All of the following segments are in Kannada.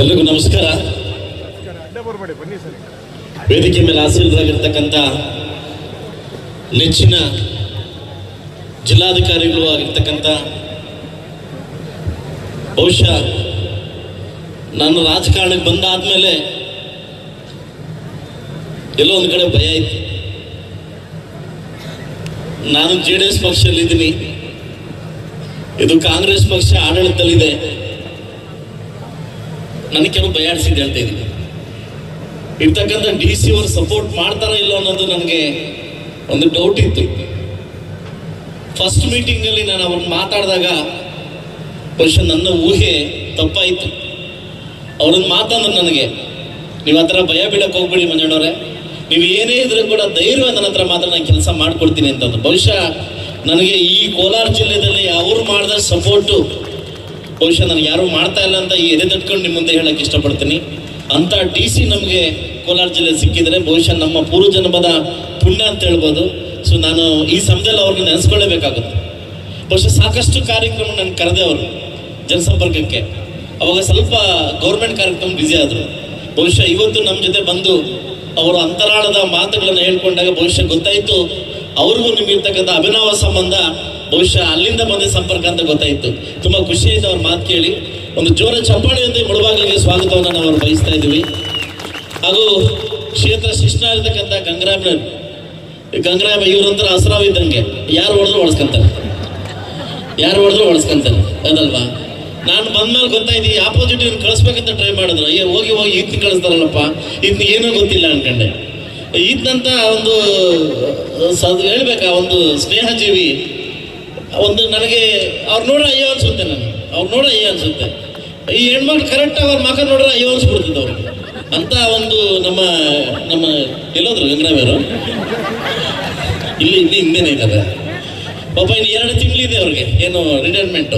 ಎಲ್ರಿಗೂ ನಮಸ್ಕಾರ. ವೇದಿಕೆ ಮೇಲೆ ಆಸೀನರಾಗಿರ್ತಕ್ಕಂಥ ನೆಚ್ಚಿನ ಜಿಲ್ಲಾಧಿಕಾರಿಗಳು ಆಗಿರ್ತಕ್ಕಂಥ ಬಹುಶಃ ನಾನು ರಾಜಕಾರಣಕ್ಕೆ ಬಂದಾದ್ಮೇಲೆ ಎಲ್ಲೋ ಒಂದು ಕಡೆ ಭಯ ಇತ್ತು. ನಾನು ಜೆ ಡಿ ಎಸ್ ಪಕ್ಷದಲ್ಲಿದ್ದೀನಿ. ಇದು ಕಾಂಗ್ರೆಸ್ ಪಕ್ಷ ಆಡಳಿತದಲ್ಲಿದೆ. ನನಗೆ ಕೆಲವು ಭಯ ಆಡಿಸಿದ್ದು ಹೇಳ್ತಾ ಇದ್ದೀನಿ. ಇರ್ತಕ್ಕಂಥ ಡಿ ಸಿ ಅವರು ಸಪೋರ್ಟ್ ಮಾಡ್ತಾರೋ ಇಲ್ಲ ಅನ್ನೋದು ನನಗೆ ಒಂದು ಡೌಟ್ ಇತ್ತು. ಫಸ್ಟ್ ಮೀಟಿಂಗ್ ಅಲ್ಲಿ ನಾನು ಅವ್ರನ್ನ ಮಾತಾಡಿದಾಗ ಬಹುಶಃ ನನ್ನ ಊಹೆ ತಪ್ಪಾಯಿತು. ಅವ್ರನ್ನ ಮಾತಂದ್ರೆ ನನಗೆ, ನೀವು ಆ ಭಯ ಬೀಳಕ್ಕೆ ಹೋಗ್ಬೇಡಿ ಮಂಜಣ್ಣವ್ರೆ. ನೀವು ಏನೇ ಇದ್ರೂ ಕೂಡ ಧೈರ್ಯ ನನ್ನ ಹತ್ರ ಮಾತ್ರ ನಾನು ಕೆಲಸ ಮಾಡ್ಕೊಡ್ತೀನಿ ಅಂತಂದು ಬಹುಶಃ ನನಗೆ ಈ ಕೋಲಾರ ಜಿಲ್ಲೆಯಲ್ಲಿ ಅವ್ರು ಮಾಡಿದ ಸಪೋರ್ಟು ಬಹುಶಃ ನಾನು ಯಾರು ಮಾಡ್ತಾ ಇಲ್ಲ ಅಂತ ಈ ಎದೆ ತಟ್ಕೊಂಡು ನಿಮ್ಮ ಮುಂದೆ ಹೇಳಕ್ಕೆ ಇಷ್ಟಪಡ್ತೀನಿ. ಅಂತ ಡಿ ಸಿ ನಮಗೆ ಕೋಲಾರ ಜಿಲ್ಲೆ ಸಿಕ್ಕಿದ್ರೆ ಬಹುಶಃ ನಮ್ಮ ಪೂರ್ವ ಜನ್ಮದ ಪುಣ್ಯ ಅಂತ ಹೇಳ್ಬೋದು. ಸೊ ನಾನು ಈ ಸಮಯದಲ್ಲಿ ಅವ್ರನ್ನ ನೆನೆಸ್ಕೊಳ್ಳೇಬೇಕಾಗುತ್ತೆ. ಬಹುಶಃ ಸಾಕಷ್ಟು ಕಾರ್ಯಕ್ರಮ ನಾನು ಕರೆದೆ ಅವರು ಜನಸಂಪರ್ಕಕ್ಕೆ. ಅವಾಗ ಸ್ವಲ್ಪ ಗೌರ್ಮೆಂಟ್ ಕಾರ್ಯಕ್ರಮ ಬ್ಯುಸಿ ಆದರು. ಬಹುಶಃ ಇವತ್ತು ನಮ್ಮ ಜೊತೆ ಬಂದು ಅವರು ಅಂತರಾಳದ ಮಾತುಗಳನ್ನು ಹೇಳ್ಕೊಂಡಾಗ ಬಹುಶಃ ಗೊತ್ತಾಯಿತು. ಅವ್ರಿಗೂ ನಿಮಗಿರ್ತಕ್ಕಂಥ ಅಭಿನವ ಸಂಬಂಧ ಬಹುಶಃ ಅಲ್ಲಿಂದ ಬಂದ ಸಂಪರ್ಕ ಅಂತ ಗೊತ್ತಾಯಿತು. ತುಂಬ ಖುಷಿಯಾಯಿತು ಅವ್ರ ಮಾತು ಕೇಳಿ. ಒಂದು ಜೋರ ಚಪ್ಪಾಳೆಯೊಂದಿಗೆ ಮುಳುವಾಗಲಿಗೆ ಸ್ವಾಗತವನ್ನು ನಾವು ಬಯಸ್ತಾ ಇದ್ದೀವಿ. ಹಾಗೂ ಕ್ಷೇತ್ರ ಶಿಷ್ಟರಾಗಿರ್ತಕ್ಕಂಥ ಗಂಗರಾಮ್ ಗಂಗರಾಮ ಇವ್ರಂತರ ಹಸರಾವ್ ಇದ್ದಂಗೆ. ಯಾರು ಹೊಡೆದ್ರು ಹೊಡ್ಸ್ಕೊಂತಾರೆ. ಯಾರು ಹೊಡೆದ್ರು ಹೊಡ್ಸ್ಕೊಂತಾರೆ. ಅದಲ್ವಾ? ನಾನು ಬಂದ್ಮೇಲೆ ಗೊತ್ತಾಯ್ತು ಆಪೋಸಿಟ್ ಇವ್ನು ಕಳಿಸ್ಬೇಕಂತ ಟ್ರೈ ಮಾಡಿದ್ರು. ಅಯ್ಯೋ, ಹೋಗಿ ಹೋಗಿ ಈತ್ನ ಕಳಿಸ್ತಾರಲ್ಲಪ್ಪ. ಈತ್ನ ಏನೂ ಗೊತ್ತಿಲ್ಲ ಅನ್ಕಂಡೆ. ಈತ್ನಂತ ಒಂದು ಹೇಳ್ಬೇಕಾ, ಒಂದು ಸ್ನೇಹಜೀವಿ. ಒಂದು ನನಗೆ ಅವ್ರು ನೋಡ್ರೆ ಅಯ್ಯೋ ಅನ್ಸುತ್ತೆ ನನಗೆ. ಅವ್ರು ನೋಡ್ರೆ ಅಯ್ಯೋ ಅನ್ಸುತ್ತೆ. ಈ ಹೆಣ್ಮಕ್ಳು ಕರೆಕ್ಟಾಗಿ ಅವ್ರ ಮಕ್ಕ ನೋಡ್ರೆ ಅಯ್ಯೋ ಅನ್ಸ್ಬಿಡ್ತಿದ್ದ ಅವ್ರಿಗೆ. ಅಂತ ಒಂದು ನಮ್ಮ ನಮ್ಮ ಎಲ್ಲೋದ್ರು ಗಂಗರಾಮೇರು ಇಲ್ಲಿ ಇಲ್ಲಿ ಹಿಂದೆನೇ ಇದ್ದಾರೆ. ಪಾಪ ಇನ್ನು ಎರಡು ತಿಂಗಳಿದೆ ಅವ್ರಿಗೆ. ಏನು ರಿಟೈರ್ಮೆಂಟು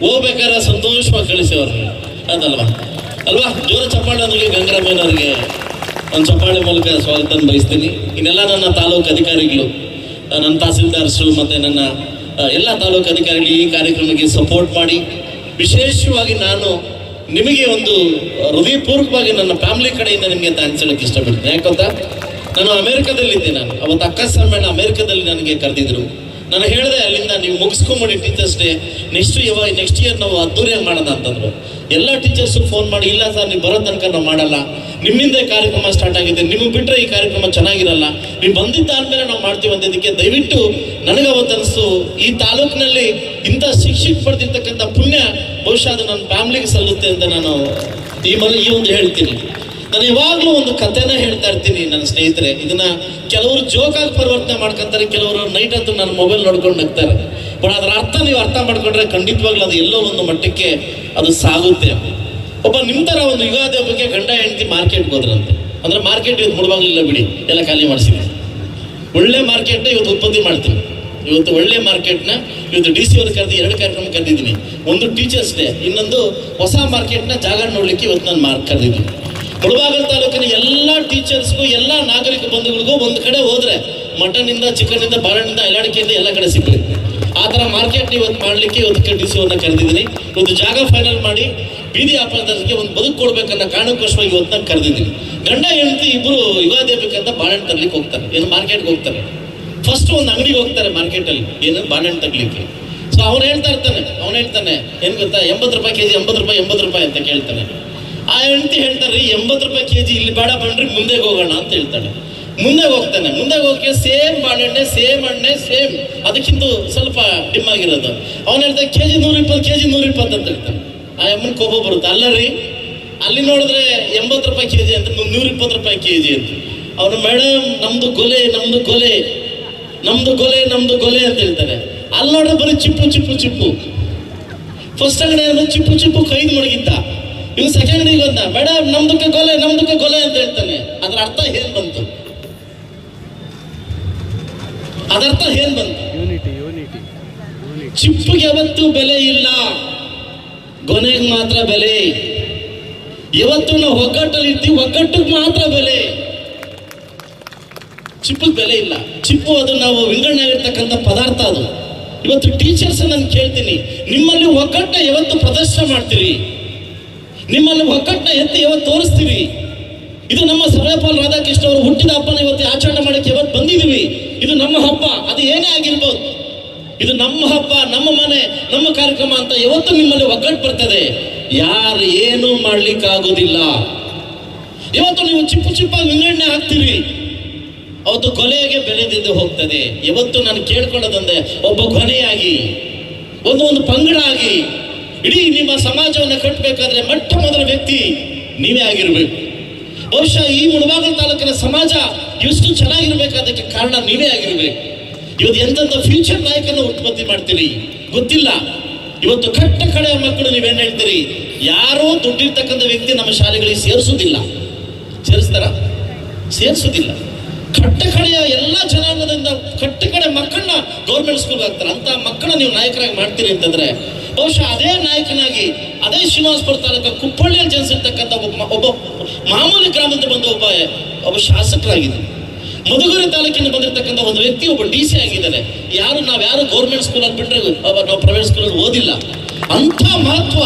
ಹೋಗ್ಬೇಕಾದ್ರೆ ಸಂತೋಷವಾಗಿ ಕಳಿಸಿ ಅವ್ರಿಗೆ. ಅದಲ್ವಾ? ಅಲ್ವಾ? ಜೋರ ಚಪ್ಪಾಳೆ ಅಂದ್ರೆ ಗಂಗರಾಮೇನ್ ಅವ್ರಿಗೆ ಒಂದು ಚಪ್ಪಾಳೆ ಮೂಲಕ ಸ್ವಾಗತ ಬಯಸ್ತೀನಿ. ಇನ್ನೆಲ್ಲ ನನ್ನ ತಾಲೂಕು ಅಧಿಕಾರಿಗಳು, ನನ್ನ ತಹಸೀಲ್ದಾರ್ಸು ಮತ್ತು ನನ್ನ ಎಲ್ಲ ತಾಲೂಕು ಅಧಿಕಾರಿಗಳು ಈ ಕಾರ್ಯಕ್ರಮಕ್ಕೆ ಸಪೋರ್ಟ್ ಮಾಡಿ. ವಿಶೇಷವಾಗಿ ನಾನು ನಿಮಗೆ ಒಂದು ಹೃದಯಪೂರ್ವಕವಾಗಿ ನನ್ನ ಫ್ಯಾಮಿಲಿ ಕಡೆಯಿಂದ ನಿಮಗೆ ಅಂತ ಹೇಳಕ್ಕೆ ಇಷ್ಟಪಡ್ತೀನಿ. ಯಾಕಂತ ನಾನು ಅಮೆರಿಕದಲ್ಲಿದ್ದೆ ನಾನು. ಅವತ್ತು ಅಕ್ಕ ಸಮ್ಮೇಳನ ಅಮೆರಿಕದಲ್ಲಿ ನನಗೆ ಕರೆದಿದ್ರು. ನಾನು ಹೇಳಿದೆ ಅಲ್ಲಿಂದ ನೀವು ಮುಗಿಸ್ಕೊಂಬಿಡಿ ಟೀಚರ್ಸ್ ಡೇ ನೆಕ್ಸ್ಟ್ ಯಾವಾಗ ನೆಕ್ಸ್ಟ್ ಇಯರ್ ನಾವು ಅದ್ದೂರಿಯಾಗಿ ಮಾಡೋಣ ಅಂತಂದ್ರು. ಎಲ್ಲ ಟೀಚರ್ಸು ಫೋನ್ ಮಾಡಿ, ಇಲ್ಲ ಸರ್, ನೀವು ಬರೋ ತನಕ ನಾವು ಮಾಡಲ್ಲ. ನಿಮ್ಮಿಂದ ಕಾರ್ಯಕ್ರಮ ಸ್ಟಾರ್ಟ್ ಆಗಿದೆ. ನಿಮಗೆ ಬಿಟ್ಟರೆ ಈ ಕಾರ್ಯಕ್ರಮ ಚೆನ್ನಾಗಿರಲ್ಲ. ನೀವು ಬಂದಿದ್ದಾದ್ಮೇಲೆ ನಾವು ಮಾಡ್ತೀವಿ ಅಂದಿದ್ದಕ್ಕೆ ದಯವಿಟ್ಟು ನನಗೆ ಅವತ್ತು ಈ ತಾಲೂಕಿನಲ್ಲಿ ಇಂಥ ಶಿಕ್ಷಕ ಪಡೆದಿರ್ತಕ್ಕಂಥ ಪುಣ್ಯ ಬಹುಶಃ ಅದು ನನ್ನ ಫ್ಯಾಮ್ಲಿಗೆ ಸಲ್ಲುತ್ತೆ ಅಂತ ನಾನು ಈ ಮನೆ, ಈ ಒಂದು ಹೇಳ್ತೀನಿ. ನಾನು ಯಾವಾಗಲೂ ಒಂದು ಕಥೆನ ಹೇಳ್ತಾ ಇರ್ತೀನಿ ನನ್ನ ಸ್ನೇಹಿತರೆ. ಇದನ್ನ ಕೆಲವರು ಜೋಕಾಗಿ ಪರಿವರ್ತನೆ ಮಾಡ್ಕೊಂತಾರೆ, ಕೆಲವರು ನೈಟ್ ಅಂತೂ ನನ್ನ ಮೊಬೈಲ್ ನೋಡ್ಕೊಂಡು ನಗ್ತಾರೆ. ಬಟ್ ಅದರ ಅರ್ಥ ನೀವು ಅರ್ಥ ಮಾಡ್ಕೊಂಡ್ರೆ ಖಂಡಿತವಾಗ್ಲೂ ಅದು ಎಲ್ಲೋ ಒಂದು ಮಟ್ಟಕ್ಕೆ ಅದು ಸಾಗುತ್ತೆ. ಒಬ್ಬ ನಿಮ್ಮ ಥರ ಒಂದು ಯುಗಾದಿ ಹಬ್ಬಕ್ಕೆ ಗಂಡ, ಹೆಂಡತಿ ಮಾರ್ಕೆಟ್ಗೆ ಹೋದ್ರಂತೆ. ಅಂದ್ರೆ ಮಾರ್ಕೆಟ್ ಇವತ್ತು ಮುಳುವಾಗ್ಲಿಲ್ಲ ಬಿಡಿ, ಎಲ್ಲ ಖಾಲಿ ಮಾಡಿಸಿದೆ. ಒಳ್ಳೆ ಮಾರ್ಕೆಟ್ನ ಇವತ್ತು ಉತ್ಪತ್ತಿ ಮಾಡ್ತೀನಿ. ಇವತ್ತು ಒಳ್ಳೆ ಮಾರ್ಕೆಟ್ನ ಇವತ್ತು ಡಿ ಸಿ ಅವ್ರು ಕರೆದು, ಎರಡು ಕಾರ್ಯಕ್ರಮ ಕರೆದಿದ್ದೀನಿ. ಒಂದು ಟೀಚರ್ಸ್ ಡೇ ಇನ್ನೊಂದು ಹೊಸ ಮಾರ್ಕೆಟ್ನ ಜಾಗ ನೋಡ್ಲಿಕ್ಕೆ ಇವತ್ತು ನಾನು ಮಾರ್ಕ್ ಕರೆದಿದ್ದೀನಿ. ಮುಳಬಾಗಲ್ ತಾಲೂಕಿನ ಎಲ್ಲ ಟೀಚರ್ಸ್ಗೂ, ಎಲ್ಲ ನಾಗರಿಕ ಬಂಧುಗಳಿಗೂ ಒಂದು ಕಡೆ ಹೋದ್ರೆ ಮಟನಿಂದ ಚಿಕನ್ನಿಂದ, ಬಾಳೆಹಣ್ಣಿಂದ, ಎಲ್ಲಾಡಿಕೆಯಿಂದ ಎಲ್ಲ ಕಡೆ ಸಿಗ್ಲಿ ಆ ಥರ ಮಾರ್ಕೆಟ್ ಇವತ್ತು ಮಾಡಲಿಕ್ಕೆ ಇವತ್ತು ಡಿ ಸಿ ಅವ್ರನ್ನ ಕರೆದಿದ್ದೀನಿ. ಒಂದು ಜಾಗ ಫೈನಲ್ ಮಾಡಿ ಬೀದಿ ವ್ಯಾಪಾರದವರಿಗೆ ಒಂದು ಬದುಕು ಕೊಡ್ಬೇಕನ್ನ ಕಾರಣಕ್ಕೋಸ್ಕರ ಇವತ್ತು ನಾನು ಕರೆದಿದ್ದೀನಿ. ಗಂಡ, ಹೆಂಡತಿ ಇಬ್ಬರು ಯುಗಾದಿ ಬೇಕಂತ ಬಾಳೆಹಣ್ಣು ತರ್ಲಿಕ್ಕೆ ಹೋಗ್ತಾರೆ. ಏನು ಮಾರ್ಕೆಟ್ಗೆ ಹೋಗ್ತಾರೆ. ಫಸ್ಟ್ ಒಂದು ಅಂಗಡಿಗೆ ಹೋಗ್ತಾರೆ ಮಾರ್ಕೆಟಲ್ಲಿ ಏನು, ಬಾಳೆಹಣ್ಣು ತಗ್ಲಿಕ್ಕೆ ಸೊ ಅವ್ನು ಹೇಳ್ತಾ ಇರ್ತಾನೆ, ಅವ್ನು ಹೇಳ್ತಾನೆ, ಏನು ಗೊತ್ತಾ, ಎಂಬತ್ತು ರೂಪಾಯಿ ಕೆಜಿ, ಎಂಬತ್ತು ರೂಪಾಯಿ ಎಂಬತ್ತು ರೂಪಾಯಿ ಅಂತ ಕೇಳ್ತಾನೆ. ಆ ಹೆಂಡತಿ ಹೇಳ್ತಾರೆ ಎಂಬತ್ತು ರೂಪಾಯಿ ಕೆ ಜಿ ಇಲ್ಲಿ ಬೇಡ ಬನ್ರಿ, ಮುಂದೆ ಹೋಗೋಣ ಅಂತ ಹೇಳ್ತಾಳೆ ಮುಂದೆ ಹೋಗ್ತಾನೆ. ಮುಂದೆ ಹೋಗಿ ಸೇಮ್ ಬಾಳೆಹಣ್ಣೆ, ಸೇಮ್ ಹಣ್ಣೆ, ಸೇಮ್. ಅದಕ್ಕಿಂತ ಸ್ವಲ್ಪ ಡಿಮ್ ಆಗಿರೋದು. ಹೆಂಡ್ದಾಗ ಕೆ ಜಿ ನೂರ ಇಪ್ಪತ್ತು ಕೆಜಿ ನೂರ ಇಪ್ಪತ್ತು ಅಂತ ಹೇಳ್ತಾನೆ. ಆ ಅಮ್ಮನ ಕೋಪ ಬರುತ್ತೆ. ಅಲ್ಲ ರೀ, ಅಲ್ಲಿ ನೋಡಿದ್ರೆ ಎಂಬತ್ತು ರೂಪಾಯಿ ಕೆಜಿ ಅಂತ ನೂರ ಇಪ್ಪತ್ತು ರೂಪಾಯಿ ಕೆ ಜಿ ಅಂತ. ಅವನು, ಮೇಡಮ್, ನಮ್ದು ಕೊಲೆ ನಮ್ದು ಕೊಲೆ ನಮ್ದು ಕೊಲೆ ನಮ್ದು ಕೊಲೆ ಅಂತ ಹೇಳ್ತಾರೆ ಅಲ್ಲಿ ನೋಡಿದ್ರೆ ಬರೀ ಚಿಪ್ಪು ಚಿಪ್ಪು ಚಿಪ್ಪು. ಫಸ್ಟ್ ಅಂಗಡಿ ಚಿಪ್ಪು ಚಿಪ್ಪು, ಕೈದು ಮಡಗಿದ್ದ. ಇವ್ ಸೆಕೆಂಡ್ ಅಂಗಡಿಗೆ ಬಂದ ಮೇಡಮ್ ನಮ್ದಕ್ಕೆ ಕೊಲೆ ನಮ್ದಕ್ಕೆ ಕೊಲೆ ಅಂತ ಹೇಳ್ತಾನೆ. ಅದ್ರ ಅರ್ಥ ಏನ್ ಬಂತು? ಅದರ್ಥ ಏನ್ ಬಂತು? ಯೂನಿಟಿ ಯೂನಿಟಿ ಚಿಪ್ಪಿಗೆ ಯಾವತ್ತೂ ಬೆಲೆ ಇಲ್ಲ. ಗೊನೆಗೆ ಮಾತ್ರ ಬೆಲೆ. ಇವತ್ತು ನಾವು ಒಗ್ಗಟ್ಟಲ್ಲಿ ಇರ್ತೀವಿ ಒಗ್ಗಟ್ಟಿಗೆ ಮಾತ್ರ ಬೆಲೆ. ಚಿಪ್ಪಿಗೆ ಬೆಲೆ ಇಲ್ಲ. ಚಿಪ್ಪು ಅದು ನಾವು ವಿಂಗಡಣೆ ಆಗಿರ್ತಕ್ಕಂಥ ಪದಾರ್ಥ ಅದು. ಇವತ್ತು ಟೀಚರ್ಸ್ ನಾನು ಕೇಳ್ತೀನಿ. ನಿಮ್ಮಲ್ಲಿ ಒಗ್ಗಟ್ಟ ಯಾವತ್ತು ಪ್ರದರ್ಶನ ಮಾಡ್ತೀರಿ? ನಿಮ್ಮಲ್ಲಿ ಒಕ್ಕಟ್ಟನ್ನ ಎತ್ತಿ ಯಾವತ್ತು ತೋರಿಸ್ತೀವಿ? ಇದು ನಮ್ಮ ಸರ್ವೇಪಾಲ್ ರಾಧಾಕೃಷ್ಣ ಅವರು ಹುಟ್ಟಿದ ಹಬ್ಬನ ಇವತ್ತು ಆಚರಣೆ ಮಾಡಕ್ಕೆ ಯಾವತ್ತು ಬಂದಿದ್ದೀವಿ? ಇದು ನಮ್ಮ ಹಬ್ಬ, ಅದು ಏನೇ ಆಗಿರ್ಬೋದು. ಇದು ನಮ್ಮ ಹಬ್ಬ, ನಮ್ಮ ಮನೆ, ನಮ್ಮ ಕಾರ್ಯಕ್ರಮ ಅಂತ ಯಾವತ್ತು ನಿಮ್ಮಲ್ಲಿ ಒಗ್ಗಟ್ಟು ಬರ್ತದೆ? ಯಾರು ಏನು ಮಾಡ್ಲಿಕ್ಕೆ ಆಗೋದಿಲ್ಲ ಇವತ್ತು ನೀವು ಚಿಪ್ಪು ಚಿಪ್ಪ ವಿಂಗಡಣೆ ಹಾಕ್ತೀವಿ ಅವತ್ತು ಕೊಲೆಗೆ ಬೆಳೆದಿದ್ದು ಹೋಗ್ತದೆ. ಇವತ್ತು ನಾನು ಕೇಳ್ಕೊಳ್ಳೋದಂದ್ರೆ, ಒಬ್ಬ ಕೊನೆಯಾಗಿ, ಒಂದು ಒಂದು ಪಂಗಡ ಆಗಿ ಇಡೀ ನಿಮ್ಮ ಸಮಾಜವನ್ನು ಕಟ್ಟಬೇಕಾದ್ರೆ ಮೊಟ್ಟ ಮೊದಲ ವ್ಯಕ್ತಿ ನೀವೇ ಆಗಿರಬೇಕು. ಬಹುಶಃ ಈ ಮುಳಬಾಗಲ್ ತಾಲೂಕಿನ ಸಮಾಜ ಎಷ್ಟು ಚೆನ್ನಾಗಿರ್ಬೇಕಾದಕ್ಕೆ ಕಾರಣ ನೀವೇ ಆಗಿರ್ಬೇಕು. ಇವತ್ತು ಎಂತೆಂಥ ಫ್ಯೂಚರ್ ನಾಯಕನ ಉತ್ಪತ್ತಿ ಮಾಡ್ತೀರಿ? ಗೊತ್ತಿಲ್ಲ. ಇವತ್ತು ಕಟ್ಟ ಕಡೆಯ ಮಕ್ಕಳು ನೀವೇನು ಹೇಳ್ತೀರಿ? ಯಾರೋ ದುಡ್ಡಿರ್ತಕ್ಕಂಥ ವ್ಯಕ್ತಿ ನಮ್ಮ ಶಾಲೆಗಳಿಗೆ ಸೇರಿಸೋದಿಲ್ಲ. ಸೇರಿಸ್ತಾರ? ಸೇರಿಸುವುದಿಲ್ಲ ಕಟ್ಟ ಕಡೆಯ ಎಲ್ಲ ಜನಾಂಗದಿಂದ ಕಟ್ಟ ಕಡೆ ಮಕ್ಕಳನ್ನ ಗೌರ್ಮೆಂಟ್ ಸ್ಕೂಲ್ ಹಾಕ್ತಾರೆ. ಅಂತ ಮಕ್ಕಳನ್ನ ನೀವು ನಾಯಕರಾಗಿ ಮಾಡ್ತೀರಿ ಅಂತಂದ್ರೆ ಬಹುಶಃ ಅದೇ ನಾಯಕನಾಗಿ, ಅದೇ ಶ್ರೀನಿವಾಸಪುರ ತಾಲೂಕ ಕುಪ್ಪಳ್ಳಿಯಲ್ಲಿ ಜನಿಸಿರ್ತಕ್ಕಂಥ ಒಬ್ಬ ಮಾಮೂಲಿ ಗ್ರಾಮದಿಂದ ಬಂದ ಒಬ್ಬ ಒಬ್ಬ ಶಾಸಕರಾಗಿದ್ದಾನೆ ಮಧುಗಿರಿ ತಾಲೂಕಿನ ಬಂದಿರತಕ್ಕಂಥ ಒಂದು ವ್ಯಕ್ತಿ ಒಬ್ಬ ಡಿ ಸಿ ಆಗಿದ್ದಾನೆ. ಯಾರು ನಾವು ಯಾರು ಗೌರ್ಮೆಂಟ್ ಸ್ಕೂಲ್ ಅಂತ ಬಿಟ್ರೆ ನಾವು ಪ್ರೈವೇಟ್ ಸ್ಕೂಲಲ್ಲಿ ಓದಿಲ್ಲ. ಅಂಥ ಮಹತ್ವ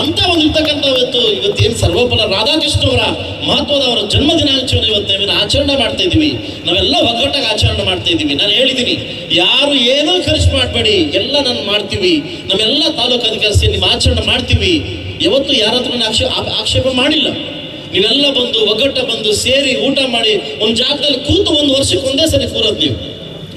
ಅಂತ ಒಂದು ಇರ್ತಕ್ಕಂಥ ಇವತ್ತು, ಇವತ್ತೇನು ಸರ್ವೋಪಲ ರಾಧಾಕೃಷ್ಣ ಅವರ ಮಹತ್ವದ ಅವರ ಜನ್ಮ ದಿನಾಚರಣೆ ಇವತ್ತು ಆಚರಣೆ ಮಾಡ್ತಾ ಇದ್ದೀವಿ. ನಾವೆಲ್ಲ ಒಗ್ಗಟ್ಟಾಗಿ ಆಚರಣೆ ಮಾಡ್ತಾ ಇದ್ದೀವಿ. ನಾನು ಹೇಳಿದ್ದೀನಿ, ಯಾರು ಏನೋ ಖರ್ಚು ಮಾಡಬೇಡಿ, ಎಲ್ಲ ನಾನು ಮಾಡ್ತೀವಿ. ನಮ್ಮೆಲ್ಲ ತಾಲೂಕು ಅಧಿಕಾರಿ ಸೇರಿ ನಿಮ್ಮ ಆಚರಣೆ ಮಾಡ್ತೀವಿ. ಯಾವತ್ತು ಯಾರ ಹತ್ರ ಆಕ್ಷೇಪ ಆಕ್ಷೇಪ ಮಾಡಿಲ್ಲ. ನೀವೆಲ್ಲ ಬಂದು ಒಗ್ಗಟ್ಟ ಬಂದು ಸೇರಿ ಊಟ ಮಾಡಿ, ಒಂದು ಜಾಗದಲ್ಲಿ ಕೂತು ಒಂದು ವರ್ಷಕ್ಕೆ ಒಂದೇ ಸರಿ ಕೂರೋದು ನೀವು.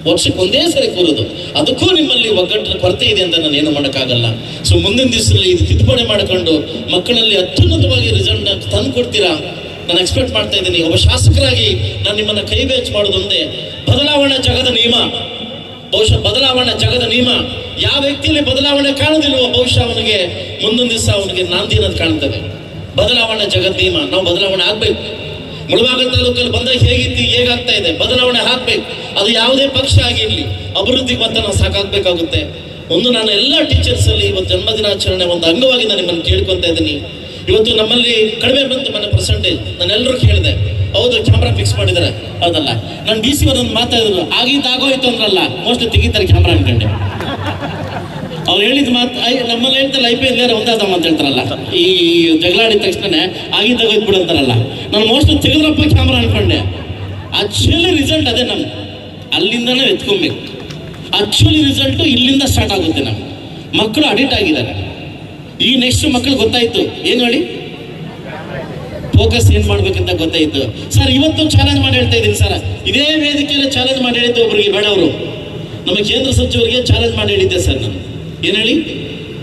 ವರ್ಷಕ್ಕೆ ಒಂದೇ ಸರಿ ಕೂರೋದು. ಅದಕ್ಕೂ ನಿಮ್ಮಲ್ಲಿ ಒಗ್ಗಟ್ಟಿನ ಕೊರತೆ ಇದೆ ಅಂತ ನಾನು ಏನು ಮಾಡೋಕ್ಕಾಗಲ್ಲ. ಸೊ ಮುಂದಿನ ದಿವಸದಲ್ಲಿ ಇದು ತಿದ್ದುಪಡಿ ಮಾಡಿಕೊಂಡು ಮಕ್ಕಳಲ್ಲಿ ಅತ್ಯುನ್ನತವಾಗಿ ರಿಸಲ್ಟ್ ತಂದು ಕೊಡ್ತೀರಾ? ನಾನು ಎಕ್ಸ್ಪೆಕ್ಟ್ ಮಾಡ್ತಾ ಇದ್ದೀನಿ. ಒಬ್ಬ ಶಾಸಕರಾಗಿ ನಾನು ನಿಮ್ಮನ್ನ ಕೈ ಬೇಚ್ ಮಾಡೋದೊಂದೇ ಬದಲಾವಣೆ ಜಗದ ನಿಯಮ. ಬಹುಶಃ ಬದಲಾವಣೆ ಜಗದ ನಿಯಮ. ಯಾವ ವ್ಯಕ್ತಿಯಲ್ಲಿ ಬದಲಾವಣೆ ಕಾಣೋದಿಲ್ವೋ ಬಹುಶಃ ಅವನಿಗೆ ಮುಂದೊಂದು ದಿವಸ ಅವನಿಗೆ ನಾಂದಿ ಅನ್ನೋದು ಕಾಣ್ತದೆ ಬದಲಾವಣೆ ಜಗದ್ ನಿಯಮ. ನಾವು ಬದಲಾವಣೆ ಆಗ್ಬೇಕು. ಮುಳಬಾಗಲ್ ತಾಲೂಕಲ್ಲಿ ಬಂದಾಗ ಹೇಗಿತ್ತು, ಹೇಗಾಗ್ತಾ ಇದೆ? ಬದಲಾವಣೆ ಹಾಕ್ಬೇಕು ಅದು ಯಾವುದೇ ಪಕ್ಷ ಆಗಿರಲಿ ಅಭಿವೃದ್ಧಿ ಮತ್ತೆ ನಾವು ಸಾಕಾಗಬೇಕಾಗುತ್ತೆ. ಒಂದು ನಾನು ಎಲ್ಲ ಟೀಚರ್ಸ್ ಅಲ್ಲಿ ಇವತ್ತು ಜನ್ಮದಿನಾಚರಣೆ ಒಂದು ಅಂಗವಾಗಿ ನಾನು ನಿಮ್ಮನ್ನು ಕೇಳ್ಕೊಂತ ಇದ್ದೀನಿ. ಇವತ್ತು ನಮ್ಮಲ್ಲಿ ಕಡಿಮೆ ಬಂತು ಮನೆ ಪರ್ಸೆಂಟೇಜ್ ನಾನು ಎಲ್ಲರೂ ಕೇಳಿದೆ ಹೌದು ಕ್ಯಾಮ್ರಾ ಫಿಕ್ಸ್ ಮಾಡಿದ್ದಾರೆ. ಹೌದಲ್ಲ? ನಾನು ಡಿ ಸಿ ಒಂದು ಮಾತಾಡಿದ್ರು. ಆಗಿದ್ದಾಗೋಯ್ತು ಅಂದ್ರಲ್ಲ? ಮೋಸ್ಟ್ಲಿ ತೆಗಿತಾರೆ ಕ್ಯಾಮ್ರಾ ಅನ್ಕೊಂಡೆ. ಅವ್ರು ಹೇಳಿದ ಮಾತು ನಮ್ಮಲ್ಲಿ ಹೇಳ್ತಾರೆ ಐ ಪಿ ಎಲ್ ಒಂದಾದಮ್ಮ ಅಂತ ಹೇಳ್ತಾರಲ್ಲ. ಈ ಜಗಳ ಆಡಿದ ತಕ್ಷಣ ಆಗಿದ್ದಾಗ ಬಿಡು ಅಂತಾರಲ್ಲ. ನಾನು ಮೋಸ್ಟ್ ತೆಗೆದ್ರಪ್ಪ ಕ್ಯಾಮ್ರಾ ಅನ್ಕೊಂಡೆ. ಆಕ್ಚುಲಿ ರಿಸಲ್ಟ್ ಅದೇ ನಮ್ಗೆ ಅಲ್ಲಿಂದನೇ ಎತ್ಕೊಬೇಕು. ಆಕ್ಚುಲಿ ರಿಸಲ್ಟು ಇಲ್ಲಿಂದ ಸ್ಟಾರ್ಟ್ ಆಗುತ್ತೆ ನಮ್ಗೆ ಮಕ್ಕಳು ಅಡಿಟ್ ಆಗಿದ್ದಾರೆ. ಈ ನೆಕ್ಸ್ಟ್ ಮಕ್ಕಳು ಗೊತ್ತಾಯ್ತು. ಏನು ಹೇಳಿ? ಫೋಕಸ್ ಏನ್ ಮಾಡ್ಬೇಕಂತ ಗೊತ್ತಾಯ್ತು. ಸರ್ ಇವತ್ತು ಚಾಲೆಂಜ್ ಮಾಡಿ ಹೇಳ್ತಾ ಇದ್ದೀನಿ ಸರ್ ಇದೇ ವೇದಿಕೆಯಲ್ಲಿ ಚಾಲೆಂಜ್ ಮಾಡಿ ಹೇಳಿದ್ದೆ ಒಬ್ಬರಿಗೆ ಬೇಡವರು. ನಮ್ಮ ಕೇಂದ್ರ ಸಚಿವರಿಗೆ ಚಾಲೆಂಜ್ ಮಾಡಿ ಹೇಳಿದ್ದೆ ಸರ್ ನಾನು. ಏನ್ ಹೇಳಿ?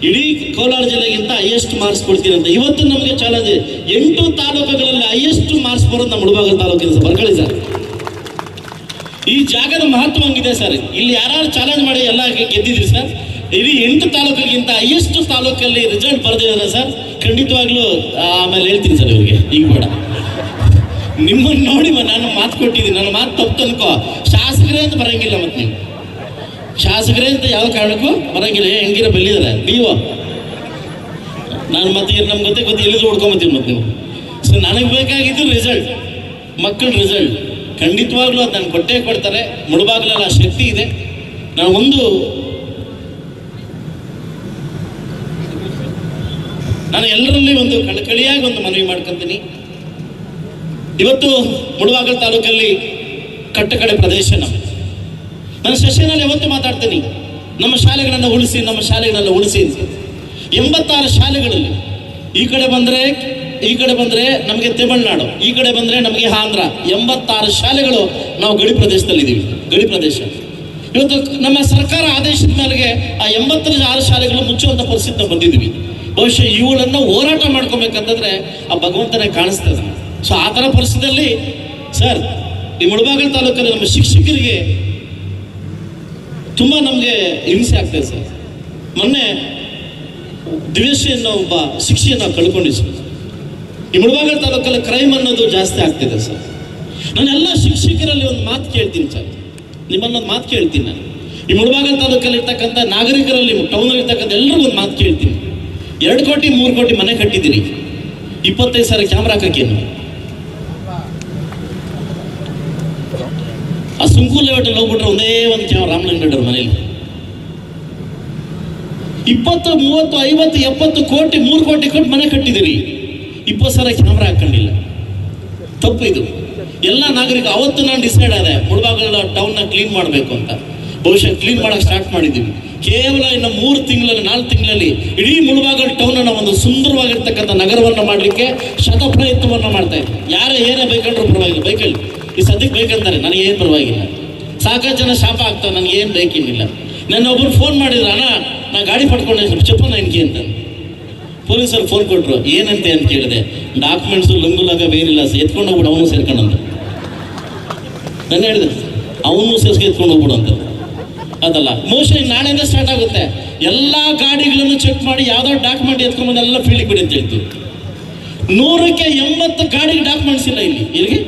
ಇಡೀ ಕೋಲಾರ ಜಿಲ್ಲೆಗಿಂತ ಹೈಯೆಸ್ಟ್ ಮಾರ್ಕ್ಸ್ ಕೊಡ್ತೀನಿ ಅಂತ. ಇವತ್ತು ನಮಗೆ ಚಾಲೆಂಜ್ ಎಂಟು ತಾಲೂಕುಗಳಲ್ಲಿ ಹೈಯೆಸ್ಟ್ ಮಾರ್ಕ್ಸ್ ಬರೋದು ನಮ್ಮ ಮುಳಬಾಗಲ್ ತಾಲೂಕಿನ ಸರ್ ಬರ್ಕೊಳ್ಳಿ ಸರ್. ಈ ಜಾಗದ ಮಹತ್ವ ಹಂಗಿದೆ ಸರ್. ಇಲ್ಲಿ ಯಾರು ಚಾಲೆಂಜ್ ಮಾಡಿ ಎಲ್ಲ ಗೆದ್ದಿದ್ರಿ ಸರ್? ಇಡೀ ಎಂಟು ತಾಲೂಕಿಗಿಂತ ಹೈಯೆಸ್ಟ್ ತಾಲೂಕಲ್ಲಿ ರಿಸಲ್ಟ್ ಬರೆದಿದ್ದಾರೆ ಸರ್. ಖಂಡಿತವಾಗ್ಲೂ ಆಮೇಲೆ ಹೇಳ್ತೀನಿ ಸರ್ ಇವರಿಗೆ. ಈಗ ಬೇಡ. ನಿಮ್ಮನ್ನು ನೋಡಿ ನಾನು ಮಾತು ಕೊಟ್ಟಿದ್ದೀನಿ. ನನ್ನ ಮಾತು ತಪ್ಪು ಅನ್ಕೋ. ಶಾಸಕರೇ ಅಂತ ಬರಂಗಿಲ್ಲ ಮತ್ತೆ ನೀವು. ಶಾಸಕರೇ ಅಂತ ಯಾವ ಕಾರಣಕ್ಕೂ ಬರಂಗಿಲ್ಲ. ಹೆಂಗಿರ ಬೆಲ್ಲಿದ್ದಾರೆ ನೀವು ನಾನು ಮತ್ತೆ ನಮ್ಗೆ ಗೊತ್ತೇ ಗೊತ್ತು ಎಲ್ಲಿ ಹೊಡ್ಕೊಂಬತ್ತೀನಿ ಮತ್ತೆ ನೀವು. ಸೊ ನನಗೆ ಬೇಕಾಗಿದ್ದು ರಿಸಲ್ಟ್ ಮಕ್ಕಳ ರಿಸಲ್ಟ್ ಖಂಡಿತವಾಗ್ಲೂ ಅದು ನಾನು ಕೊಟ್ಟೇ ಕೊಡ್ತಾರೆ. ಮುಳುಬಾಗ್ಲಲ್ಲಿ ಶಕ್ತಿ ಇದೆ. ನಾನು ಒಂದು ನಾನು ಎಲ್ಲರಲ್ಲಿ ಒಂದು ಕಳಕಳಿಯಾಗಿ ಒಂದು ಮನವಿ ಮಾಡ್ಕೊತೀನಿ. ಇವತ್ತು ಮುಳುಬಾಗಲ್ ತಾಲೂಕಲ್ಲಿ ಕಟ್ಟಕಡೆ ಪ್ರದೇಶ ನಮ್ಮ ನಾನು ಸೆಷನಲ್ಲಿ ಯಾವತ್ತು ಮಾತಾಡ್ತೀನಿ. ನಮ್ಮ ಶಾಲೆಗಳನ್ನು ಉಳಿಸಿ, ನಮ್ಮ ಶಾಲೆಗಳನ್ನು ಉಳಿಸಿ. ಎಂಬತ್ತಾರು ಶಾಲೆಗಳಲ್ಲಿ ಈ ಕಡೆ ಬಂದರೆ, ಈ ಕಡೆ ಬಂದರೆ ನಮಗೆ ತಮಿಳ್ನಾಡು, ಈ ಕಡೆ ಬಂದರೆ ನಮಗೆ ಆಂಧ್ರ. ಎಂಬತ್ತಾರು ಶಾಲೆಗಳು ನಾವು ಗಡಿ ಪ್ರದೇಶದಲ್ಲಿದ್ದೀವಿ. ಗಡಿ ಪ್ರದೇಶ. ಇವತ್ತು ನಮ್ಮ ಸರ್ಕಾರ ಆದೇಶದ ಮೇರೆಗೆ ಆ ಎಂಬತ್ತರ ಆರು ಶಾಲೆಗಳು ಮುಚ್ಚುವಂಥ ಪರಿಸ್ಥಿತಿ ಬಂದಿದ್ದೀವಿ. ಬಹುಶಃ ಇವುಗಳನ್ನು ಹೋರಾಟ ಮಾಡ್ಕೋಬೇಕಂತಂದ್ರೆ ಆ ಭಗವಂತನೇ ಕಾಣಿಸ್ತದೆ. ಸೊ ಆ ಥರ ಪರಿಸ್ಥಿತಿಯಲ್ಲಿ, ಸರ್ ಈ ಮುಳಬಾಗಲ್ ತಾಲೂಕಲ್ಲಿ ನಮ್ಮ ಶಿಕ್ಷಕರಿಗೆ ತುಂಬ ನಮಗೆ ಹಿಂಸೆ ಆಗ್ತದೆ ಸರ್. ಮೊನ್ನೆ ದ್ವೇಷ ಅನ್ನೋ ಒಬ್ಬ ಶಿಕ್ಷೆಯನ್ನು ನಾವು ಸರ್. ಈ ಮುಳಬಾಗಲ್ ತಾಲೂಕಲ್ಲಿ ಕ್ರೈಮ್ ಅನ್ನೋದು ಜಾಸ್ತಿ ಆಗ್ತಿದೆ ಸರ್. ನಾನೆಲ್ಲ ಶಿಕ್ಷಕರಲ್ಲಿ ಒಂದು ಮಾತು ಕೇಳ್ತೀನಿ ಸರ್. ನಿಮ್ಮನ್ನೊಂದು ಮಾತು ಕೇಳ್ತೀನಿ ನಾನು. ಈ ಮುಳಬಾಗಲ್ ತಾಲೂಕಲ್ಲಿ ಇರ್ತಕ್ಕಂಥ ನಾಗರಿಕರಲ್ಲಿ ಟೌನಲ್ಲಿ ಇರ್ತಕ್ಕಂಥ ಎಲ್ಲರಿಗೂ ಒಂದು ಮಾತು ಕೇಳ್ತೀನಿ. ಎರಡು ಕೋಟಿ, ಮೂರು ಕೋಟಿ ಮನೆ ಕಟ್ಟಿದ್ದೀರಿ. ಇಪ್ಪತ್ತೈದು ಸಾವಿರ ಕ್ಯಾಮ್ರಾ ಹಾಕಕ್ಕೇನು ಸುಂಕೂಲ್ ಲೇಔಟಲ್ಲಿ ಹೋಗ್ಬಿಟ್ರೆ ಒಂದೇ ಒಂದು ಕ್ಯಾಮ್ರಾ ರಾಮಲಿಂಗಡ್ಡವ್ರ ಮನೇಲಿ. ಇಪ್ಪತ್ತು, ಮೂವತ್ತು, ಐವತ್ತು, ಎಪ್ಪತ್ತು ಕೋಟಿ, ಮೂರು ಕೋಟಿ ಕೊಟ್ಟು ಮನೆ ಕಟ್ಟಿದ್ದೀರಿ ಇಪ್ಪತ್ತು ಸಾವಿರ ಕ್ಯಾಮ್ರಾ ಹಾಕೊಂಡಿಲ್ಲ. ತಪ್ಪು ಇದು. ಎಲ್ಲ ನಾಗರಿಕ, ಅವತ್ತು ನಾನು ಡಿಸೈಡ್ ಆದೆ, ಮುಳಬಾಗಲ ಟೌನ್ನ ಕ್ಲೀನ್ ಮಾಡಬೇಕು ಅಂತ. ಬಹುಶಃ ಕ್ಲೀನ್ ಮಾಡೋಕೆ ಸ್ಟಾರ್ಟ್ ಮಾಡಿದ್ದೀವಿ. ಕೇವಲ ಇನ್ನು ಮೂರು ತಿಂಗಳಲ್ಲಿ, ನಾಲ್ಕು ತಿಂಗಳಲ್ಲಿ ಇಡೀ ಮುಳಬಾಗಲ್ ಟೌನನ್ನು ಒಂದು ಸುಂದರವಾಗಿರ್ತಕ್ಕಂಥ ನಗರವನ್ನು ಮಾಡಲಿಕ್ಕೆ ಶತ ಪ್ರಯತ್ನವನ್ನು ಮಾಡ್ತಾ ಇದ್ದೀವಿ ಯಾರೇ ಏನೇ ಬೇಕಂದ್ರೂ ಪರವಾಗಿಲ್ಲ. ಬೇಕಲ್ಲಿ ಈ ಸದ್ಯಕ್ಕೆ ಬೇಕಂತಾರೆ ನನಗೇನು ಪರವಾಗಿಲ್ಲ. ಸಾಕಷ್ಟು ಜನ ಶಾಪ ಆಗ್ತಾರೆ ನನಗೇನು ಬೇಕೇನಿಲ್ಲ ನನ್ನ ಒಬ್ಬರು ಫೋನ್ ಮಾಡಿದ್ರು, ಅಣ್ಣ ನಾನು ಗಾಡಿ ಪಡ್ಕೊಂಡೆ ಚಪ್ಪನ ನನಗೆ ಅಂತ. ಪೊಲೀಸರು ಫೋನ್ ಕೊಟ್ಟರು ಏನಂತೆ? ಅಂತ ಕೇಳಿದೆ. ಡಾಕ್ಯುಮೆಂಟ್ಸು ಲಂಗು ಲಂಗ ಬೇರಿಲ್ಲ ಎತ್ಕೊಂಡು ಹೋಗ್ಬಿಡು ಅವನು ಸೇರ್ಕೊಂಡಂತ. ನಾನು ಹೇಳಿದೆ, ಅವನು ಸೇರ್ಸ್ಗೆ ಎತ್ಕೊಂಡು ಹೋಗ್ಬಿಡು ಅಂತ. ಅದಲ್ಲ ಮೋಸ್ಟ್ಲಿ ನಾಳೆಯಿಂದ ಸ್ಟಾರ್ಟ್ ಆಗುತ್ತೆ. ಎಲ್ಲ ಗಾಡಿಗಳನ್ನು ಚೆಕ್ ಮಾಡಿ, ಯಾವ್ದೋ ಡಾಕ್ಯುಮೆಂಟ್ ಎತ್ಕೊಂಡ್ಬಂದು ಎಲ್ಲ ಫೀಲ್ಡಿಗೆ ಬಿಡಿ ಅಂತ ಹೇಳ್ತು. ನೂರಕ್ಕೆ ಎಂಬತ್ತು ಗಾಡಿಗೆ ಡಾಕ್ಯುಮೆಂಟ್ಸ್ ಇಲ್ಲ ಇಲ್ಲಿ. ಇಲ್ಲಿಗೆ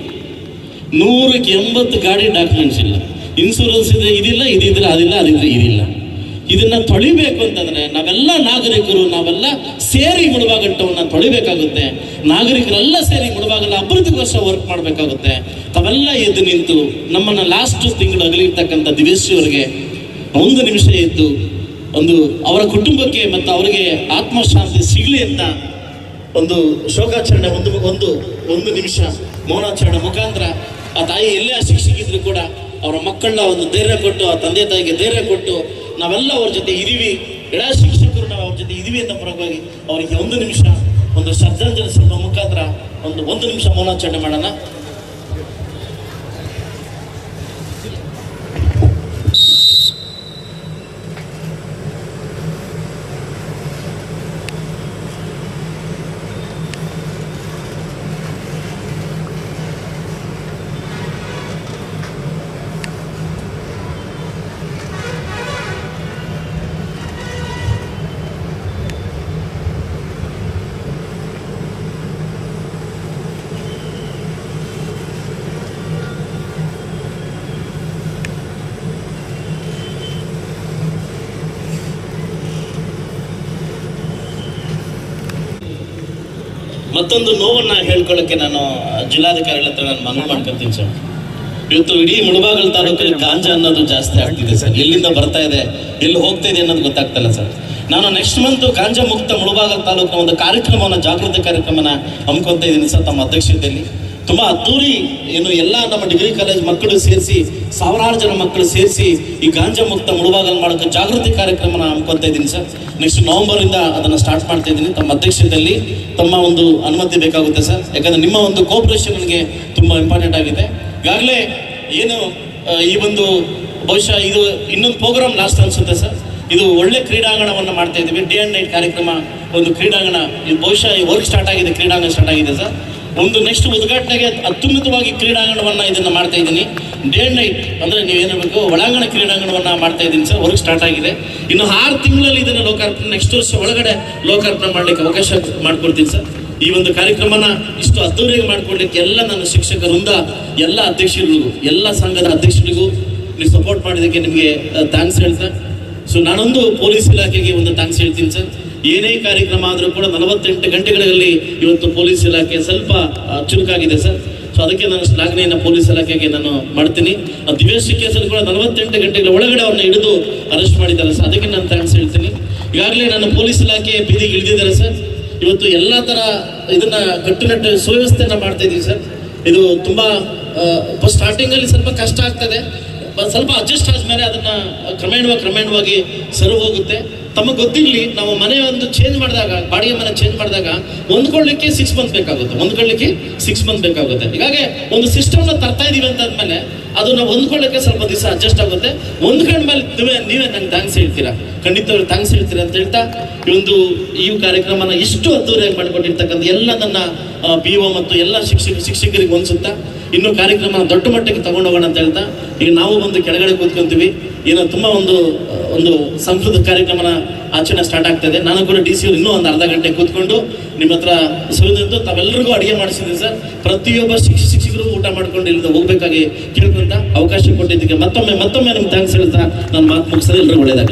ನೂರಕ್ಕೆ ಎಂಬತ್ತು ಗಾಡಿ ಡಾಕ್ಯುಮೆಂಟ್ಸ್ ಇಲ್ಲ. ಇನ್ಶೂರೆನ್ಸ್ ಇದೆ, ಇದಿಲ್ಲ, ಇದಿದ್ರೆ ಅದಿಲ್ಲ, ಅದಿದ್ರೆ ಇದಿಲ್ಲ. ಇದನ್ನ ತೊಳಿಬೇಕು ಅಂತಂದ್ರೆ ನಾವೆಲ್ಲ ನಾಗರಿಕರು, ನಾವೆಲ್ಲ ಸೇರಿ ಮುಳುಬಾಗಟ್ಟವನ್ನು ತೊಳಿಬೇಕಾಗುತ್ತೆ. ನಾಗರಿಕರೆಲ್ಲ ಸೇರಿ ಮುಳುಬಾಗಲ ಅಭಿವೃದ್ಧಿಗೋಸ್ಕರ ವರ್ಕ್ ಮಾಡಬೇಕಾಗುತ್ತೆ. ತಾವೆಲ್ಲ ಎದ್ದು ನಿಂತು ನಮ್ಮನ್ನ ಲಾಸ್ಟ್ ತಿಂಗಳು ಅಗಲಿರ್ತಕ್ಕಂಥ ದಿವೇಶಿಯವರಿಗೆ ಒಂದು ನಿಮಿಷ ಎದ್ದು ಒಂದು ಅವರ ಕುಟುಂಬಕ್ಕೆ ಮತ್ತು ಅವರಿಗೆ ಆತ್ಮಶಾಂತಿ ಸಿಗಲಿ ಅಂತ ಒಂದು ಶೋಕಾಚರಣೆ ಒಂದು ಒಂದು ಒಂದು ನಿಮಿಷ ಮೌನಾಚರಣೆ ಮುಖಾಂತರ ಆ ತಾಯಿ ಎಲ್ಲೇ ಶಿಕ್ಷಕಿದ್ರು ಕೂಡ ಅವರ ಮಕ್ಕಳನ್ನ ಒಂದು ಧೈರ್ಯ ಕೊಟ್ಟು, ಆ ತಂದೆ ತಾಯಿಗೆ ಧೈರ್ಯ ಕೊಟ್ಟು ನಾವೆಲ್ಲ ಅವ್ರ ಜೊತೆ ಇದೀವಿ ಎಡ ಶಿಕ್ಷಕರು ನಾವು ಅವ್ರ ಜೊತೆ ಇದೀವಿ ಅಂತ ಪರವಾಗಿ ಅವರಿಗೆ ಒಂದು ನಿಮಿಷ ಒಂದು ಶ್ರದ್ಧಾಂಜಲಿ ಸ್ವಲ್ಪ ಮುಖಾಂತರ ಒಂದು ಒಂದು ನಿಮಿಷ ಮೌನಾಚರಣೆ ಮಾಡೋಣ. ಮತ್ತೊಂದು ನೋವನ್ನ ಹೇಳ್ಕೊಳ್ಳೋಕ್ಕೆ ನಾನು ಜಿಲ್ಲಾಧಿಕಾರಿಗಳ ಹತ್ರ ನಾನು ಮನವಿ ಮಾಡ್ಕೊಂತೀನಿ ಸರ್. ಇವತ್ತು ಇಡೀ ಮುಳಬಾಗಲ್ ತಾಲೂಕಲ್ಲಿ ಗಾಂಜಾ ಅನ್ನೋದು ಜಾಸ್ತಿ ಆಗ್ತಿದೆ ಸರ್. ಎಲ್ಲಿಂದ ಬರ್ತಾ ಇದೆ, ಎಲ್ಲಿ ಹೋಗ್ತಾ ಇದೆ ಅನ್ನೋದು ಗೊತ್ತಾಗ್ತಲ್ಲ ಸರ್. ನಾನು ನೆಕ್ಸ್ಟ್ ಮಂತ್ ಗಾಂಜಾ ಮುಕ್ತ ಮುಳಬಾಗಲ್ ತಾಲೂಕಿನ ಒಂದು ಕಾರ್ಯಕ್ರಮವನ್ನು, ಜಾಗೃತಿ ಕಾರ್ಯಕ್ರಮನ ಹಮ್ಮಿಕೊಂತ ಇದ್ದೀನಿ ಸರ್, ತಮ್ಮ ಅಧ್ಯಕ್ಷತೆಯಲ್ಲಿ. ತುಂಬಾ ಅದ್ದೂರಿ ಏನು ಎಲ್ಲ ನಮ್ಮ ಡಿಗ್ರಿ ಕಾಲೇಜ್ ಮಕ್ಕಳು ಸೇರಿಸಿ, ಸಾವಿರಾರು ಜನ ಮಕ್ಕಳು ಸೇರಿಸಿ ಈ ಗಾಂಜಾ ಮುಕ್ತ ಮುಳುಬಾಗಲ್ ಮಾಡೋಕೆ ಜಾಗೃತಿ ಕಾರ್ಯಕ್ರಮನ ಹಮ್ಮಿಕೊಂತ ಇದ್ದೀನಿ ಸರ್. ನೆಕ್ಸ್ಟ್ ನವೆಂಬರ್ ಇಂದ ಅದನ್ನ ಸ್ಟಾರ್ಟ್ ಮಾಡ್ತಾ ಇದ್ದೀನಿ. ತಮ್ಮ ಅಧ್ಯಕ್ಷತೆಯಲ್ಲಿ ತಮ್ಮ ಒಂದು ಅನುಮತಿ ಬೇಕಾಗುತ್ತೆ ಸರ್. ಯಾಕಂದ್ರೆ ನಿಮ್ಮ ಒಂದು ಕೋಪರೇಷನ್ ನನಗೆ ತುಂಬಾ ಇಂಪಾರ್ಟೆಂಟ್ ಆಗಿದೆ. ಈಗಾಗಲೇ ಏನು ಈ ಒಂದು ಬಹುಶಃ ಇದು ಇನ್ನೊಂದು ಪ್ರೋಗ್ರಾಮ್ ಲಾಸ್ಟ್ ಅನ್ಸುತ್ತೆ ಸರ್. ಇದು ಒಳ್ಳೆ ಕ್ರೀಡಾಂಗಣವನ್ನು ಮಾಡ್ತಾ ಇದ್ದೀವಿ. ಡೇ ಅಂಡ್ ನೈಟ್ ಕಾರ್ಯಕ್ರಮ ಒಂದು ಕ್ರೀಡಾಂಗಣ. ಇದು ಬಹುಶಃ ವರ್ಕ್ ಸ್ಟಾರ್ಟ್ ಆಗಿದೆ, ಕ್ರೀಡಾಂಗಣ ಸ್ಟಾರ್ಟ್ ಆಗಿದೆ ಸರ್. ಒಂದು ನೆಕ್ಸ್ಟ್ ಉದ್ಘಾಟನೆಗೆ ಅತ್ಯುನ್ನತವಾಗಿ ಕ್ರೀಡಾಂಗಣವನ್ನು ಇದನ್ನು ಮಾಡ್ತಾ ಇದ್ದೀನಿ. ಡೇ ನೈಟ್ ಅಂದ್ರೆ ಬೇಕು ಒಳಾಂಗಣ ಕ್ರೀಡಾಂಗಣವನ್ನು ಮಾಡ್ತಾ ಇದ್ದೀನಿ ಸರ್ ವರ್ಕ್ ಸ್ಟಾರ್ಟ್ ಆಗಿದೆ. ಇನ್ನು ಆರು ತಿಂಗಳಲ್ಲಿ ಇದನ್ನು ಲೋಕಾರ್ಪಣೆ ನೆಕ್ಸ್ಟ್ ವರ್ಷ ಒಳಗಡೆ ಲೋಕಾರ್ಪಣೆ ಮಾಡ್ಲಿಕ್ಕೆ ಅವಕಾಶ ಮಾಡಿಕೊಡ್ತೀನಿ ಸರ್. ಈ ಒಂದು ಕಾರ್ಯಕ್ರಮನ ಇಷ್ಟು ಅದ್ದೂರಿಯಾಗಿ ಮಾಡ್ಕೊಡ್ಲಿಕ್ಕೆ ಎಲ್ಲ ನನ್ನ ಶಿಕ್ಷಕರಿಂದ ಎಲ್ಲ ಅಧ್ಯಕ್ಷರಿಗೂ ಎಲ್ಲ ಸಂಘದ ಅಧ್ಯಕ್ಷರಿಗೂ ನೀವು ಸಪೋರ್ಟ್ ಮಾಡಿದ್ದಕ್ಕೆ ನಿಮಗೆ ಥ್ಯಾಂಕ್ಸ್ ಹೇಳ್ತಾ. ಸೊ ನಾನೊಂದು ಪೊಲೀಸ್ ಇಲಾಖೆಗೆ ಒಂದು ಥ್ಯಾಂಕ್ಸ್ ಹೇಳ್ತೀನಿ ಸರ್. ಏನೇ ಕಾರ್ಯಕ್ರಮ ಆದರೂ ಕೂಡ ನಲವತ್ತೆಂಟು ಗಂಟೆಗಳಲ್ಲಿ ಇವತ್ತು ಪೊಲೀಸ್ ಇಲಾಖೆ ಸ್ವಲ್ಪ ಚುರುಕಾಗಿದೆ ಸರ್. ಸೊ ಅದಕ್ಕೆ ನಾನು ಶ್ಲಾಘನೆಯನ್ನು ಪೊಲೀಸ್ ಇಲಾಖೆಗೆ ನಾನು ಮಾಡ್ತೀನಿ. ಆ ದಿವ್ಯಶ್ರೀ ಕೇಸಲ್ಲಿ ಕೂಡ ನಲವತ್ತೆಂಟು ಗಂಟೆಗಳ ಒಳಗಡೆ ಅವ್ರನ್ನ ಹಿಡಿದು ಅರೆಸ್ಟ್ ಮಾಡಿದ್ದಾರೆ ಸರ್. ಅದಕ್ಕೆ ನಾನು ಥ್ಯಾಂಕ್ಸ್ ಹೇಳ್ತೀನಿ. ಈಗಾಗಲೇ ನಾನು ಪೊಲೀಸ್ ಇಲಾಖೆ ಬೀದಿಗೆ ಇಳಿದಿದ್ದಾರೆ ಸರ್. ಇವತ್ತು ಎಲ್ಲ ಥರ ಇದನ್ನ ಕಟ್ಟುನಟ್ಟು ಸುವ್ಯವಸ್ಥೆಯನ್ನು ಮಾಡ್ತಾ ಇದ್ದೀವಿ ಸರ್. ಇದು ತುಂಬ ಸ್ಟಾರ್ಟಿಂಗಲ್ಲಿ ಸ್ವಲ್ಪ ಕಷ್ಟ ಆಗ್ತದೆ. ಸ್ವಲ್ಪ ಅಡ್ಜಸ್ಟ್ ಆದಮೇಲೆ ಅದನ್ನು ಕ್ರಮೇಣವಾಗಿ ಕ್ರಮೇಣವಾಗಿ ಸರಿ ಹೋಗುತ್ತೆ. ತಮಗೆ ಗೊತ್ತಿರಲಿ, ನಾವು ಮನೆ ಒಂದು ಚೇಂಜ್ ಮಾಡಿದಾಗ, ಬಾಡಿಗೆ ಮನೆ ಚೇಂಜ್ ಮಾಡಿದಾಗ ಹೊಂದ್ಕೊಳ್ಳಿಕ್ಕೆ ಸಿಕ್ಸ್ ಮಂತ್ ಬೇಕಾಗುತ್ತೆ. ಹೊಂದ್ಕೊಳ್ಳಿಕ್ಕೆ ಸಿಕ್ಸ್ ಮಂತ್ ಬೇಕಾಗುತ್ತೆ. ಹೀಗಾಗಿ ಒಂದು ಸಿಸ್ಟಮ್ನ ತರ್ತಾ ಇದೀವಿ ಅಂತ ಅಂದಮೇಲೆ ಅದು ನಾವು ಹೊಂದ್ಕೊಳ್ಳಿಕ್ಕೆ ಸ್ವಲ್ಪ ದಿವಸ ಅಡ್ಜಸ್ಟ್ ಆಗುತ್ತೆ. ಹೊಂದ್ಕೊಂಡ್ಮೇಲೆ ನೀವೇ ನೀವೇ ನಂಗೆ ಥ್ಯಾಂಕ್ಸ್ ಹೇಳ್ತೀರಾ? ಖಂಡಿತವಾಗಿ ಥ್ಯಾಂಕ್ಸ್ ಹೇಳ್ತೀರಾ ಅಂತ ಹೇಳ್ತಾ, ಈ ಒಂದು ಈ ಕಾರ್ಯಕ್ರಮನ ಇಷ್ಟು ಅದ್ದೂರಿಯಾಗಿ ಮಾಡಿಕೊಂಡಿರ್ತಕ್ಕಂಥ ಎಲ್ಲ ನನ್ನ ಬಿ ಒ ಮತ್ತು ಎಲ್ಲ ಶಿಕ್ಷಕ ಶಿಕ್ಷಕರಿಗೆ ಹೊಂದಿಸುತ್ತಾ ಇನ್ನು ಕಾರ್ಯಕ್ರಮ ದೊಡ್ಡ ಮಟ್ಟಕ್ಕೆ ತಗೊಂಡೋಗೋಣ ಅಂತ ಹೇಳ್ತಾ, ಈಗ ನಾವು ಒಂದು ಕೆಳಗಡೆ ಕೂತ್ಕೊಂತೀವಿ. ಏನೋ ತುಂಬ ಒಂದು ಒಂದು ಸಂಸ್ಕೃತ ಕಾರ್ಯಕ್ರಮನ ಆಚರಣೆ ಸ್ಟಾರ್ಟ್ ಆಗ್ತದೆ ನಾನು ಕೂಡ ಡಿ ಸಿ ಇನ್ನೂ ಒಂದು ಅರ್ಧ ಗಂಟೆ ಕೂತ್ಕೊಂಡು ನಿಮ್ಮ ಹತ್ರ ಸುರಿದಿದ್ದು ತಾವೆಲ್ಲರಿಗೂ ಅಡುಗೆ ಮಾಡಿಸಿದ್ವಿ ಸರ್. ಪ್ರತಿಯೊಬ್ಬ ಶಿಕ್ಷಕ ಶಿಕ್ಷಕರು ಊಟ ಮಾಡ್ಕೊಂಡು ಇಲ್ಲಿಂದ ಹೋಗ್ಬೇಕಾಗಿ ಕೇಳ್ಕೊಂತ ಅವಕಾಶ ಕೊಟ್ಟಿದ್ದಕ್ಕೆ ಮತ್ತೊಮ್ಮೆ ಮತ್ತೊಮ್ಮೆ ನಿಮ್ಗೆ ಥ್ಯಾಂಕ್ಸ್ ಹೇಳ್ತಾ ನಾನು ಮಾತು ಮುಗಿಸಿದ್ರೆ ಎಲ್ಲರಿಗೂ ಒಳ್ಳೆಯದಾಗಲಿ